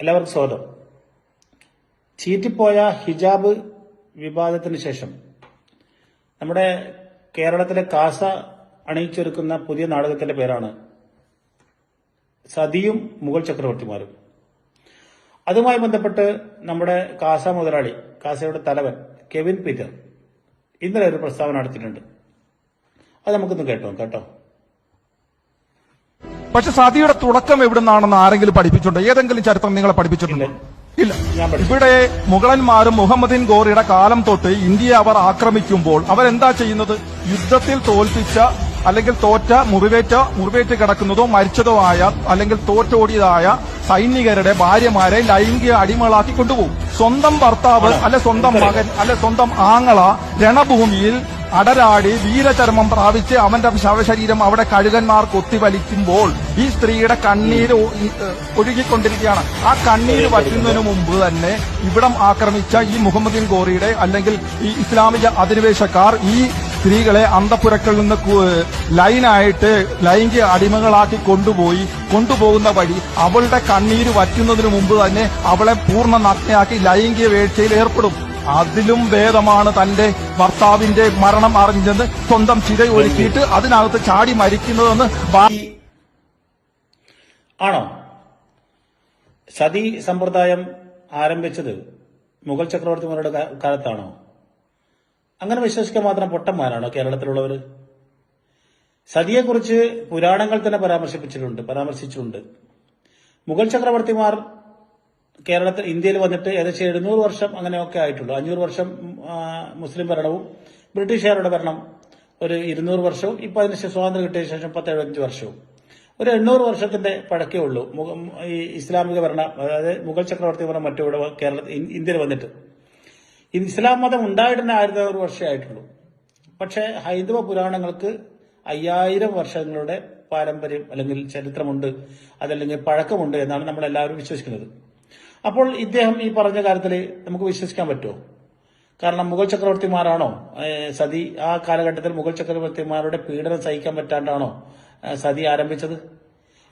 എല്ലാവർക്കും സ്വാഗതം. ചീറ്റിപ്പോയ ഹിജാബ് വിവാദത്തിന് ശേഷം നമ്മുടെ കേരളത്തിലെ കാസ അണിയിച്ചൊരുക്കുന്ന പുതിയ നാടകത്തിന്റെ പേരാണ് സതിയും മുഗൾ ചക്രവർത്തിമാരും. അതുമായി ബന്ധപ്പെട്ട് നമ്മുടെ കാസ മുതലാളി കാസയുടെ തലവൻ കെവിൻ പീറ്റർ ഇന്നലെ ഒരു പ്രസ്താവന നടത്തിയിട്ടുണ്ട്. അത് നമുക്കൊന്ന് കേട്ടോ കേട്ടോ? പക്ഷെ സതിയുടെ തുടക്കം എവിടുന്നാണെന്ന് ആരെങ്കിലും പഠിപ്പിച്ചിട്ടുണ്ടോ? ഏതെങ്കിലും ചരിത്രം നിങ്ങളെ പഠിപ്പിച്ചിട്ടുണ്ട്? ഇല്ല. ഇവിടെ മുഗളന്മാരും മുഹമ്മദിൻ ഗോറിയുടെ കാലം തൊട്ട് ഇന്ത്യയെ അവർ ആക്രമിക്കുമ്പോൾ അവരെന്താ ചെയ്യുന്നത്? യുദ്ധത്തിൽ തോൽപ്പിച്ച അല്ലെങ്കിൽ തോറ്റ മുറിവേറ്റ മുറിവേറ്റ് കിടക്കുന്നതോ മരിച്ചതോ ആയ അല്ലെങ്കിൽ തോറ്റോടിയതായ സൈനികരുടെ ഭാര്യമാരെ ലൈംഗിക അടിമകളാക്കി കൊണ്ടുപോകും. സ്വന്തം ഭർത്താവ് അല്ലെ സ്വന്തം മകൻ അല്ലെ സ്വന്തം ആങ്ങള രണഭൂമിയിൽ അടരാടി വീരചർമ്മം പ്രാപിച്ച് അവന്റെ ശവശരീരം അവിടെ കഴുകന്മാർ കൊത്തിവലിക്കുമ്പോൾ ഈ സ്ത്രീയുടെ കണ്ണീര് ഒഴുകിക്കൊണ്ടിരിക്കുകയാണ്. ആ കണ്ണീര് വറ്റുന്നതിന് മുമ്പ് തന്നെ ഇവിടം ആക്രമിച്ച ഈ മുഹമ്മദീൻ ഗോറിയുടെ അല്ലെങ്കിൽ ഈ ഇസ്ലാമിക അധിനിവേശക്കാർ ഈ സ്ത്രീകളെ അന്തപ്പുരക്കളിൽ നിന്ന് ലൈനായിട്ട് ലൈംഗിക അടിമകളാക്കി കൊണ്ടുപോയി. കൊണ്ടുപോകുന്ന വഴി അവളുടെ കണ്ണീര് വറ്റുന്നതിന് മുമ്പ് തന്നെ അവളെ പൂർണ നഗ്നയാക്കി ലൈംഗിക വേഴ്ചയിൽ ഏർപ്പെടും. അതിലും ഭേദമാണ് തന്റെ ഭർത്താവിന്റെ മരണം അറിഞ്ഞെന്ന് സ്വന്തം ചിതയൊരുക്കിയിട്ട് അതിനകത്ത് ചാടി മരിക്കുന്നതെന്ന് ആണോ? സതി സമ്പ്രദായം ആരംഭിച്ചത് മുഗൾ ചക്രവർത്തിമാരുടെ കാലത്താണോ? അങ്ങനെ വിശ്വസിക്കാൻ മാത്രം പൊട്ടന്മാരാണോ കേരളത്തിലുള്ളവർ സതിയെക്കുറിച്ച് പുരാണങ്ങൾ തന്നെ പരാമർശിപ്പിച്ചിട്ടുണ്ട് പരാമർശിച്ചിട്ടുണ്ട്. മുഗൾ ചക്രവർത്തിമാർ കേരളത്തിൽ ഇന്ത്യയിൽ വന്നിട്ട് ഏകദേശം എഴുന്നൂറ് വർഷം അങ്ങനെയൊക്കെ ആയിട്ടുള്ളൂ. അഞ്ഞൂറ് വർഷം മുസ്ലിം ഭരണവും ബ്രിട്ടീഷുകാരുടെ ഭരണം ഒരു ഇരുന്നൂറ് വർഷവും ഇപ്പൊ അതിനുശേഷം സ്വാതന്ത്ര്യം കിട്ടിയ ശേഷം പത്ത് എഴുപത്തഞ്ച് വർഷവും. ഒരു എണ്ണൂറ് വർഷത്തിന്റെ പഴക്കേ ഉള്ളൂ. ഈ ഇസ്ലാമിക ഭരണം അതായത് മുഗൾ ചക്രവർത്തി ഭരണം മറ്റു ഇവിടെ കേരളത്തിൽ ഇന്ത്യയിൽ വന്നിട്ട്. ഇസ്ലാം മതം ഉണ്ടായിട്ട് തന്നെ ആയിരത്തി അറുന്നൂറ് വർഷമേ ആയിട്ടുള്ളൂ. പക്ഷേ ഹൈന്ദവ പുരാണങ്ങൾക്ക് അയ്യായിരം വർഷങ്ങളുടെ പാരമ്പര്യം അല്ലെങ്കിൽ ചരിത്രമുണ്ട് അതല്ലെങ്കിൽ പഴക്കമുണ്ട് എന്നാണ് നമ്മൾ എല്ലാവരും വിശ്വസിക്കുന്നത്. അപ്പോൾ ഇദ്ദേഹം ഈ പറഞ്ഞ കാര്യത്തിൽ നമുക്ക് വിശ്വസിക്കാൻ പറ്റുമോ? കാരണം മുഗൾ ചക്രവർത്തിമാരാണോ? സതി ആ കാലഘട്ടത്തിൽ മുഗൾ ചക്രവർത്തിമാരുടെ പീഡനം സഹിക്കാൻ പറ്റാണ്ടാണോ സതി ആരംഭിച്ചത്?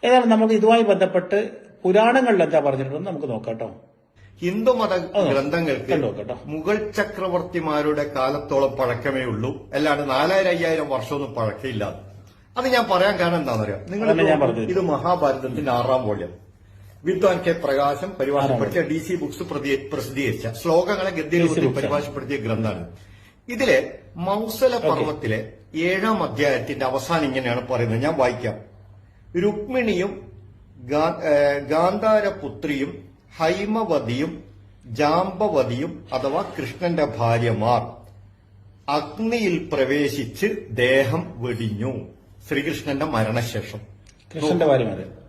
ഏതായാലും നമുക്ക് ഇതുമായി ബന്ധപ്പെട്ട് പുരാണങ്ങളിൽ എന്താ പറഞ്ഞിട്ടുണ്ടെന്ന് നമുക്ക് നോക്കാട്ടോ ഹിന്ദു ഹിന്ദുമത ഗ്രന്ഥങ്ങൾ ഗ്രന്ഥങ്ങൾക്ക്. മുഗൾ ചക്രവർത്തിമാരുടെ കാലത്തോളം പഴക്കമേ ഉള്ളൂ. അല്ലാണ്ട് നാലായിരം അയ്യായിരം വർഷമൊന്നും പഴക്കമില്ല. അത് ഞാൻ പറയാൻ കാരണം എന്താണെന്നറിയാം? നിങ്ങൾ. ഇത് മഹാഭാരതത്തിന്റെ ആറാം വോള്യം. വിദ്വാൻ കെ പ്രകാശം പരിഭാഷപ്പെടുത്തിയ ഡി സി ബുക്സ് പ്രസിദ്ധീകരിച്ച ശ്ലോകങ്ങളെ ഗദ്യരൂപത്തിൽ പരിഭാഷപ്പെടുത്തിയ ഗ്രന്ഥമാണ് ഇതിലെ മൗസല പർവത്തിലെ ഏഴാം അധ്യായത്തിന്റെ അവസാനം ഇങ്ങനെയാണ് പറയുന്നത്. ഞാൻ വായിക്കാം. രുക്മിണിയും ഗാന്ധാരപുത്രിയും ഹൈമവതിയും ജാമ്പവതിയും അഥവാ കൃഷ്ണന്റെ ഭാര്യമാർ അഗ്നിയിൽ പ്രവേശിച്ച് ദേഹം വെടിഞ്ഞു. ശ്രീകൃഷ്ണന്റെ മരണശേഷം. കൃഷ്ണന്റെ ഭാര്യമാര്?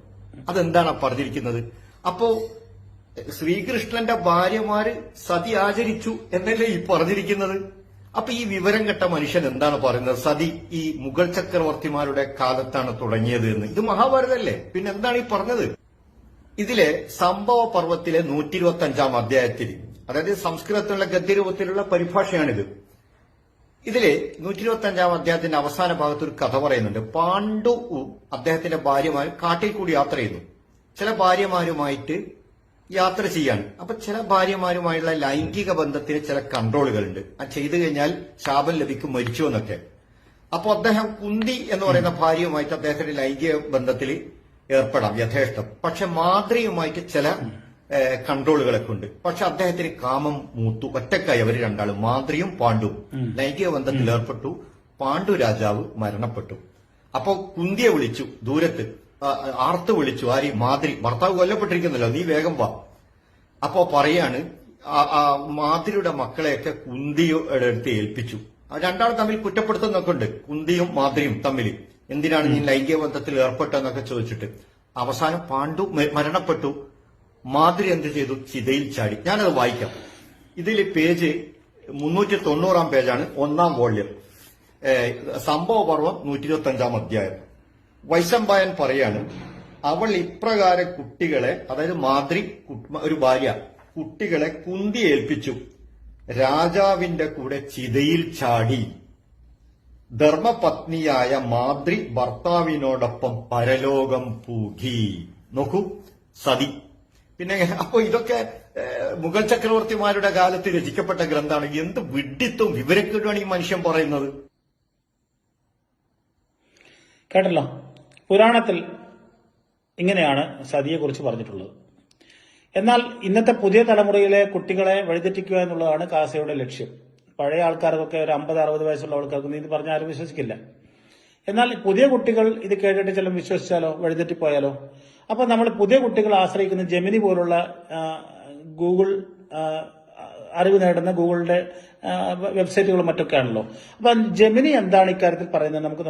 അതെന്താണ് പറഞ്ഞിരിക്കുന്നത്? അപ്പോ ശ്രീകൃഷ്ണന്റെ ഭാര്യമാര് സതി ആചരിച്ചു എന്നല്ലേ ഈ പറഞ്ഞിരിക്കുന്നത്? അപ്പൊ ഈ വിവരം കെട്ട മനുഷ്യൻ എന്താണ് പറയുന്നത്? സതി ഈ മുഗൾ ചക്രവർത്തിമാരുടെ കാലത്താണ് തുടങ്ങിയത് എന്ന്. ഇത് മഹാഭാരതല്ലേ? പിന്നെ എന്താണ് ഈ പറഞ്ഞത്? ഇതിലെ സംഭവ പർവത്തിലെ നൂറ്റി ഇരുപത്തി അഞ്ചാം അധ്യായത്തിൽ അതായത് സംസ്കൃതത്തിലുള്ള ഗദ്യരൂപത്തിലുള്ള പരിഭാഷയാണിത്. ഇതിൽ നൂറ്റി ഇരുപത്തി അഞ്ചാം അധ്യായത്തിന്റെ അവസാന ഭാഗത്ത് ഒരു കഥ പറയുന്നുണ്ട്. പാണ്ഡു അദ്ദേഹത്തിന്റെ ഭാര്യമാർ കാട്ടിൽ കൂടി യാത്ര ചെയ്യുന്നു ചില ഭാര്യമാരുമായിട്ട് യാത്ര ചെയ്യാണ്. അപ്പൊ ചില ഭാര്യമാരുമായുള്ള ലൈംഗിക ബന്ധത്തിന് ചില കൺട്രോളുകളുണ്ട്. അത് ചെയ്തു കഴിഞ്ഞാൽ ശാപം ലഭിക്കും മരിച്ചു എന്നൊക്കെ. അപ്പൊ അദ്ദേഹം കുന്തി എന്ന് പറയുന്ന ഭാര്യയുമായിട്ട് അദ്ദേഹത്തിന്റെ ലൈംഗിക ബന്ധത്തിൽ ഏർപ്പെടാം യഥേഷ്ടം. പക്ഷെ മാതൃയുമായിട്ട് ചില കൺട്രോളുകളൊക്കെ ഉണ്ട് പക്ഷെ അദ്ദേഹത്തിന് കാമം മൂത്തു. ഒറ്റക്കായി അവർ രണ്ടാളും മാന്ത്രിയും പാണ്ഡുവും. ലൈംഗിക ബന്ധത്തിൽ ഏർപ്പെട്ടു. പാണ്ഡു രാജാവ് മരണപ്പെട്ടു. അപ്പോ കുന്തിയെ വിളിച്ചു ദൂരത്ത്. ആർത്ത് വിളിച്ചു ആരി? മാതിരി. ഭർത്താവ് കൊല്ലപ്പെട്ടിരിക്കുന്നല്ലോ നീ വേഗം വാ. അപ്പോ പറയാണ് മാതിരിയുടെ മക്കളെയൊക്കെ കുന്തിയുടെ അടുത്ത് ഏൽപ്പിച്ചു. ആ രണ്ടാൾ തമ്മിൽ കുറ്റപ്പെടുത്തുന്നൊക്കെ ഉണ്ട്. കുന്തിയും മാതിരിയും തമ്മിൽ. എന്തിനാണ് നീ ലൈംഗിക ബന്ധത്തിൽ ഏർപ്പെട്ടെന്നൊക്കെ ചോദിച്ചിട്ട്. അവസാനം പാണ്ഡു മരണപ്പെട്ടു. മാതൃ എന്ത് ചെയ്തു? ചിതയിൽ ചാടി. ഞാനത് വായിക്കാം. ഇതിൽ പേജ് മുന്നൂറ്റി തൊണ്ണൂറാം പേജാണ് ഒന്നാം വോള്യം. സംഭവപർവം നൂറ്റി ഇരുപത്തി അഞ്ചാം അധ്യായം. വൈശമ്പായൻ പറയാണ് അവൾ ഇപ്രകാരം കുട്ടികളെ അതായത് മാതൃ ഒരു ഭാര്യ കുട്ടികളെ കുന്തി ഏൽപ്പിച്ചു. രാജാവിന്റെ കൂടെ ചിതയിൽ ചാടി. ധർമ്മപത്നിയായ മാതൃ ഭർത്താവിനോടൊപ്പം പരലോകം പൂകി. നോക്കൂ സതി. പിന്നെ അപ്പൊ ഇതൊക്കെ മുഗൾ ചക്രവർത്തിമാരുടെ കാലത്ത് രചിക്കപ്പെട്ട ഗ്രന്ഥമാണ്. എന്ത് വിഡിത്തും വിവരക്കേടുമാണ് ഈ മനുഷ്യൻ പറയുന്നത്. കേട്ടല്ലോ? പുരാണത്തിൽ ഇങ്ങനെയാണ് സതിയെക്കുറിച്ച് പറഞ്ഞിട്ടുള്ളത്. എന്നാൽ ഇന്നത്തെ പുതിയ തലമുറയിലെ കുട്ടികളെ വഴിതെറ്റിക്കുക എന്നുള്ളതാണ് കാസയുടെ ലക്ഷ്യം. പഴയ ആൾക്കാർക്കൊക്കെ ഒരു അമ്പത് അറുപത് വയസ്സുള്ള ആൾക്കാർക്ക് ഇത് പറഞ്ഞാൽ ആരും വിശ്വസിക്കില്ല. എന്നാൽ പുതിയ കുട്ടികൾ ഇത് കേട്ടിട്ട് ചിലപ്പോൾ വിശ്വസിച്ചാലോ? വഴിതെറ്റിപ്പോയാലോ? അപ്പൊ നമ്മൾ പുതിയ കുട്ടികൾ ആശ്രയിക്കുന്ന ജെമിനി പോലുള്ള ഗൂഗിൾ അറിവ് നേടുന്ന ഗൂഗിളിന്റെ വെബ്സൈറ്റുകളും മറ്റൊക്കെ ആണല്ലോ അപ്പൊ ജെമിനി എന്താണ് ഇക്കാര്യത്തിൽ പറയുന്നത്? നമുക്ക്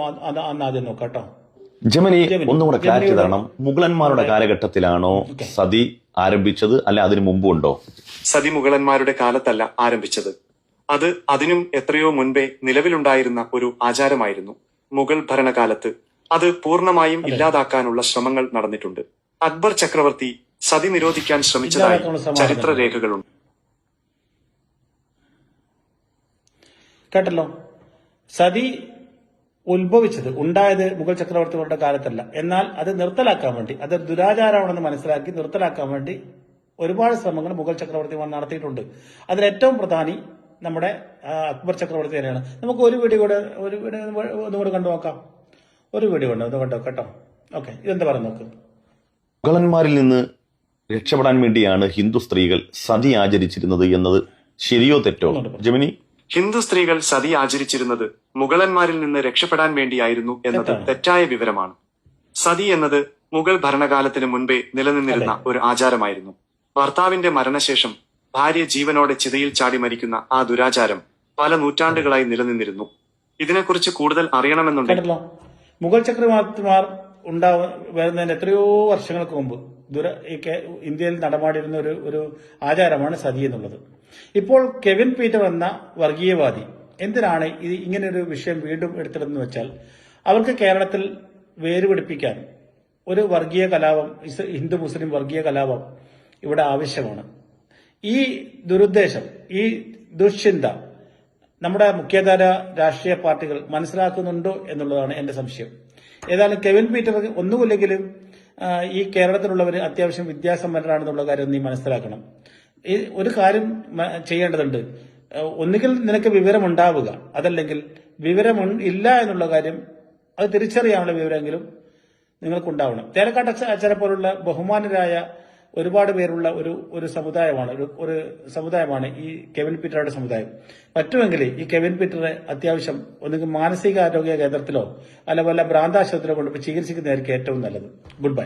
അന്ന് ആദ്യം നോക്കാം കേട്ടോ. Gemini Gemini. ഒന്നുകൂടെ ക്ലാരിറ്റി തരണം. മുഗളന്മാരുടെ കാലഘട്ടത്തിലാണോ സതി ആരംഭിച്ചത്? അല്ല അതിനു മുമ്പുണ്ടോ? സതി മുഗളന്മാരുടെ കാലത്തല്ല ആരംഭിച്ചത്. അത് അതിനും എത്രയോ മുൻപേ നിലവിലുണ്ടായിരുന്ന ഒരു ആചാരമായിരുന്നു. മുഗൾ ഭരണകാലത്ത് അത് പൂർണമായും ഇല്ലാതാക്കാനുള്ള ശ്രമങ്ങൾ നടന്നിട്ടുണ്ട്. അക്ബർ ചക്രവർത്തി സതി നിരോധിക്കാൻ ശ്രമിച്ചതായി ചരിത്ര രേഖകളുണ്ട് ചരിത്രരേഖകളുണ്ട്. കേട്ടല്ലോ? സതി ഉത്ഭവിച്ചത് ഉണ്ടായത് മുഗൾ ചക്രവർത്തികളുടെ കാലത്തല്ല. എന്നാൽ അത് നിർത്തലാക്കാൻ വേണ്ടി അത് ദുരാചാരമാണെന്ന് മനസ്സിലാക്കി നിർത്തലാക്കാൻ വേണ്ടി ഒരുപാട് ശ്രമങ്ങൾ മുഗൾ ചക്രവർത്തിമാർ നടത്തിയിട്ടുണ്ട്. അതിൽ ഏറ്റവും പ്രധാനി നമ്മുടെ അക്ബർ ചക്രവർത്തി തന്നെയാണ്. നമുക്ക് ഒരു വീഡിയോ കൂടെ ഒരു വീഡിയോ ഒന്നുകൂടെ കണ്ടു നോക്കാം ഒരു വീഡിയോ ഉണ്ട്. ഒന്ന് കണ്ടോ? കേട്ടോ? ഓക്കെ. ഇതെന്താ പറഞ്ഞു നോക്ക്. മുഗളന്മാരിൽ നിന്ന് രക്ഷപ്പെടാൻ വേണ്ടിയാണ് ഹിന്ദു സ്ത്രീകൾ സതി ആചരിച്ചിരുന്നത് എന്നത് ശരിയോ തെറ്റോ? ജമിനി? ഹിന്ദു സ്ത്രീകൾ സതി ആചരിച്ചിരുന്നത് മുഗളന്മാരിൽ നിന്ന് രക്ഷപ്പെടാൻ വേണ്ടിയായിരുന്നു എന്നത് തെറ്റായ വിവരമാണ്. സതി എന്നത് മുഗൾ ഭരണകാലത്തിന് മുൻപേ നിലനിന്നിരുന്ന ഒരു ആചാരമായിരുന്നു. ഭർത്താവിന്റെ മരണശേഷം ഭാര്യ ജീവനോടെ ചിതയിൽ ചാടി മരിക്കുന്ന ആ ദുരാചാരം പല നൂറ്റാണ്ടുകളായി നിലനിന്നിരുന്നു. ഇതിനെക്കുറിച്ച് കൂടുതൽ അറിയണമെന്നുണ്ടെങ്കിൽ മുഗൾ ചക്രവർത്തിമാർ ഉണ്ടാവ വരുന്നതിന് എത്രയോ വർഷങ്ങൾക്ക് മുമ്പ് ദുര ഇന്ത്യയിൽ നടമാടിയിരുന്ന ഒരു ഒരു ആചാരമാണ് സതി എന്നുള്ളത്. ഇപ്പോൾ കെവിൻ പീറ്റർ എന്ന വർഗീയവാദി എന്തിനാണ് ഇത് ഇങ്ങനൊരു വിഷയം വീണ്ടും എടുത്തിടുന്നു വെച്ചാൽ അവർക്ക് കേരളത്തിൽ വേരുപിടിപ്പിക്കാൻ ഒരു വർഗീയ കലാപം ഹിന്ദു മുസ്ലിം വർഗീയ കലാപം ഇവിടെ ആവശ്യമാണ്. ഈ ദുരുദ്ദേശം ഈ ദുശ്ചിന്ത നമ്മുടെ മുഖ്യധാര രാഷ്ട്രീയ പാർട്ടികൾ മനസ്സിലാക്കുന്നുണ്ടോ എന്നുള്ളതാണ് എന്റെ സംശയം. ഏതായാലും കെവിൻ പീറ്റർ ഒന്നുമില്ലെങ്കിലും ഈ കേരളത്തിലുള്ളവർ അത്യാവശ്യം വിദ്യാസമ്പന്നരാണെന്നുള്ള കാര്യം നീ മനസ്സിലാക്കണം. ഈ ഒരു കാര്യം ചെയ്യേണ്ടതുണ്ട്. ഒന്നുകിൽ നിനക്ക് വിവരമുണ്ടാവുക. അതല്ലെങ്കിൽ വിവരം ഇല്ല എന്നുള്ള കാര്യം അത് തിരിച്ചറിയാനുള്ള വിവരമെങ്കിലും നിങ്ങൾക്കുണ്ടാവണം. തേലക്കാട്ട് അച്ഛനെ പോലുള്ള ബഹുമാനരായ ഒരുപാട് പേരുള്ള ഒരു ഒരു സമുദായമാണ് ഒരു ഒരു സമുദായമാണ് ഈ കെവിൻ പീറ്ററുടെ സമുദായം. പറ്റുമെങ്കിൽ ഈ കെവിൻ പീറ്ററെ അത്യാവശ്യം ഒന്നുകിൽ മാനസികാരോഗ്യ കേന്ദ്രത്തിലോ അല്ല വല്ല ഭ്രാന്താശുപത്രിയിലോ കൊണ്ടുപോയി ചികിത്സിക്കുന്നതായിരിക്കും ഏറ്റവും നല്ലത്. Good bye.